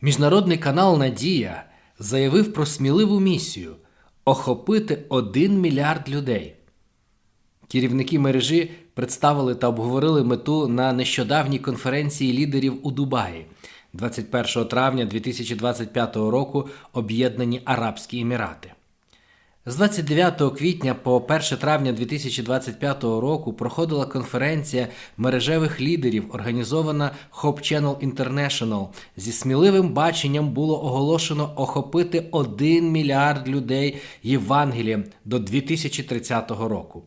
Міжнародний канал Надія заявив про сміливу місію охопити 1 мільярд людей. Керівники мережі представили та обговорили мету на нещодавній конференції лідерів у Дубаї 21 травня 2025 року Об'єднані Арабські Емірати. З 29 квітня по 1 травня 2025 року проходила конференція мережевих лідерів, організована Hope Channel International. Зі сміливим баченням було оголошено охопити 1 мільярд людей Євангелієм до 2030 року.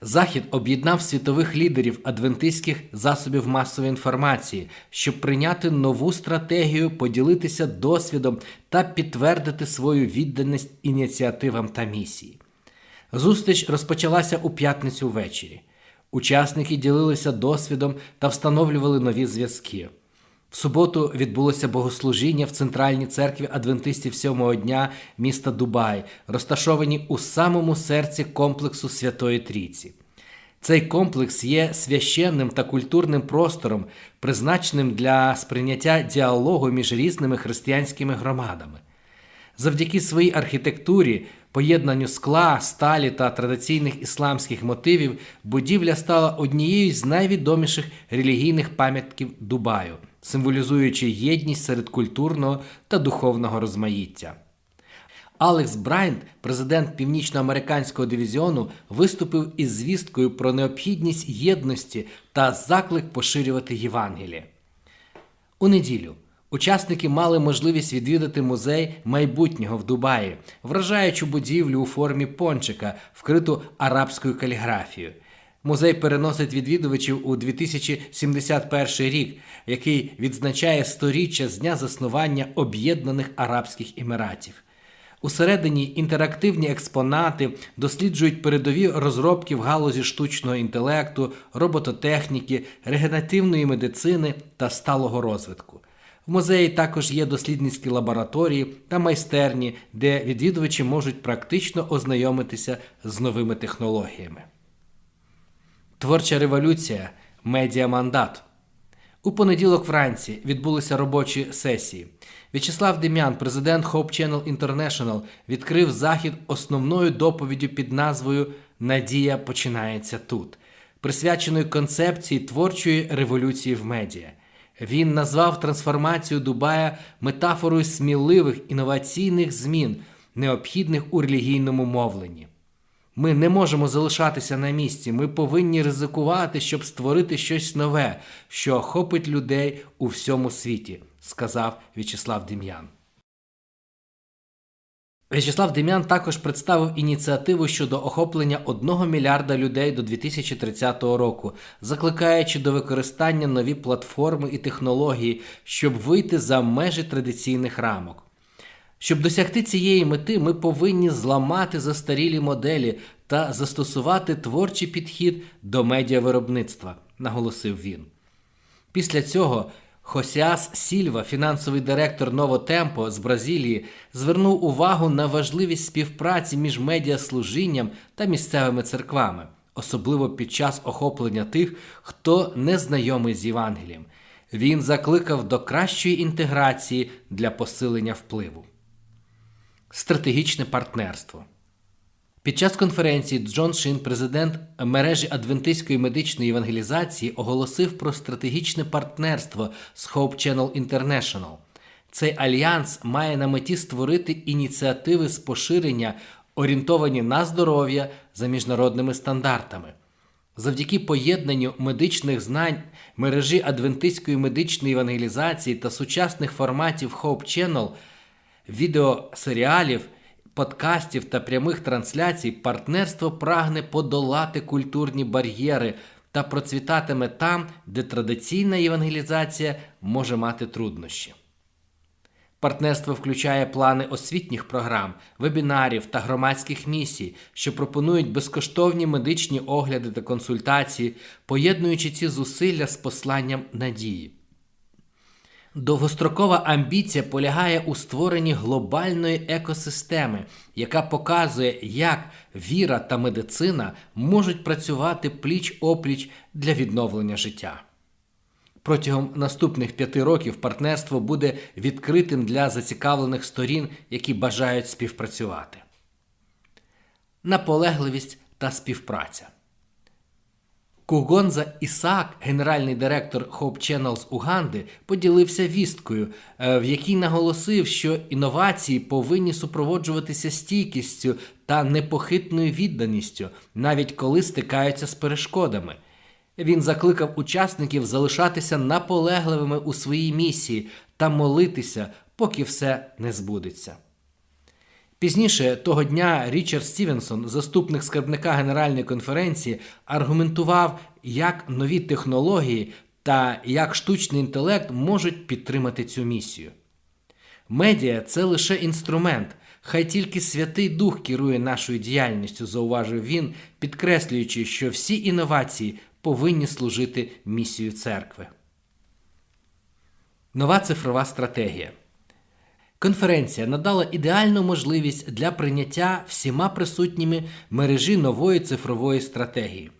Захід об'єднав світових лідерів адвентистських засобів масової інформації, щоб прийняти нову стратегію, поділитися досвідом та підтвердити свою відданість ініціативам та місії. Зустріч розпочалася у п'ятницю ввечері. Учасники ділилися досвідом та встановлювали нові зв'язки. В суботу відбулося богослужіння в центральній церкві адвентистів сьомого дня міста Дубай, розташовані у самому серці комплексу Святої Трійці. Цей комплекс є священним та культурним простором, призначеним для сприйняття діалогу між різними християнськими громадами. Завдяки своїй архітектурі, поєднанню скла, сталі та традиційних ісламських мотивів, будівля стала однією з найвідоміших релігійних пам'ятків Дубаю, символізуючи єдність серед культурного та духовного розмаїття. Алекс Брайнт, президент північноамериканського дивізіону, виступив із звісткою про необхідність єдності та заклик поширювати Євангеліє. У неділю учасники мали можливість відвідати музей майбутнього в Дубаї, вражаючу будівлю у формі пончика, вкриту арабською каліграфією. Музей переносить відвідувачів у 2071 рік, який відзначає сторіччя з дня заснування Об'єднаних Арабських Еміратів. Усередині інтерактивні експонати досліджують передові розробки в галузі штучного інтелекту, робототехніки, регенеративної медицини та сталого розвитку. В музеї також є дослідницькі лабораторії та майстерні, де відвідувачі можуть практично ознайомитися з новими технологіями. Творча революція медіамандат. У понеділок вранці відбулися робочі сесії. В'ячеслав Дем'ян, президент Hope Channel International, відкрив захід основною доповіддю під назвою Надія починається тут, присвяченою концепції творчої революції в медіа. Він назвав трансформацію Дубая метафорою сміливих інноваційних змін, необхідних у релігійному мовленні. Ми не можемо залишатися на місці. Ми повинні ризикувати, щоб створити щось нове, що охопить людей у всьому світі, сказав В'ячеслав Дем'ян. В'ячеслав Дем'ян також представив ініціативу щодо охоплення 1 мільярда людей до 2030 року, закликаючи до використання нові платформи і технології, щоб вийти за межі традиційних рамок. Щоб досягти цієї мети, ми повинні зламати застарілі моделі та застосувати творчий підхід до медіавиробництва, наголосив він. Після цього Хосіас Сільва, фінансовий директор Новотемпо з Бразилії, звернув увагу на важливість співпраці між медіаслужінням та місцевими церквами, особливо під час охоплення тих, хто не знайомий з Євангелієм. Він закликав до кращої інтеграції для посилення впливу. Стратегічне партнерство. Під час конференції Джон Шин, президент мережі адвентистської медичної евангелізації, оголосив про стратегічне партнерство з Hope Channel International. Цей альянс має на меті створити ініціативи з поширення, орієнтовані на здоров'я за міжнародними стандартами. Завдяки поєднанню медичних знань, мережі адвентистської медичної евангелізації та сучасних форматів Hope Channel, відеосеріалів, подкастів та прямих трансляцій, партнерство прагне подолати культурні бар'єри та процвітатиме там, де традиційна євангелізація може мати труднощі. Партнерство включає плани освітніх програм, вебінарів та громадських місій, що пропонують безкоштовні медичні огляди та консультації, поєднуючи ці зусилля з посланням надії. Довгострокова амбіція полягає у створенні глобальної екосистеми, яка показує, як віра та медицина можуть працювати пліч опліч для відновлення життя. Протягом наступних п'яти років партнерство буде відкритим для зацікавлених сторін, які бажають співпрацювати. Наполегливість та співпраця. Кугонза Ісаак, генеральний директор Hope Channels Уганди, поділився вісткою, е, в якій наголосив, що інновації повинні супроводжуватися стійкістю та непохитною відданістю, навіть коли стикаються з перешкодами. Він закликав учасників залишатися наполегливими у своїй місії та молитися, поки все не збудеться. Пізніше того дня Річард Стівенсон, заступник скарбника Генеральної конференції, аргументував, як нові технології та як штучний інтелект можуть підтримати цю місію. Медіа це лише інструмент, хай тільки Святий Дух керує нашою діяльністю, зауважив він, підкреслюючи, що всі інновації повинні служити місію церкви. Нова цифрова стратегія. Конференція надала ідеальну можливість для прийняття всіма присутніми мережі нової цифрової стратегії.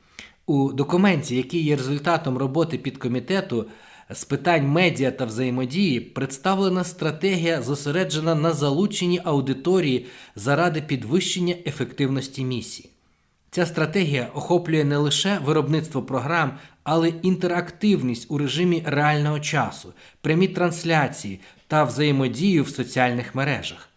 У документі, який є результатом роботи підкомітету з питань медіа та взаємодії, представлена стратегія, зосереджена на залученні аудиторії заради підвищення ефективності місії. Ця стратегія охоплює не лише виробництво програм, але інтерактивність у режимі реального часу, прямі трансляції та взаємодію в соціальних мережах.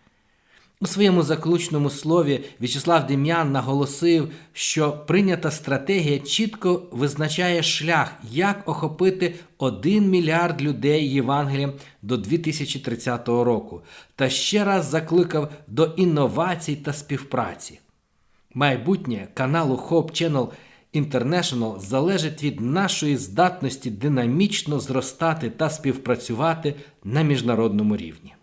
У своєму заключному слові В'ячеслав Дем'ян наголосив, що прийнята стратегія чітко визначає шлях, як охопити 1 мільярд людей Євангелієм до 2030 року, та ще раз закликав до інновацій та співпраці. Майбутнє каналу Hope Channel International залежить від нашої здатності динамічно зростати та співпрацювати на міжнародному рівні.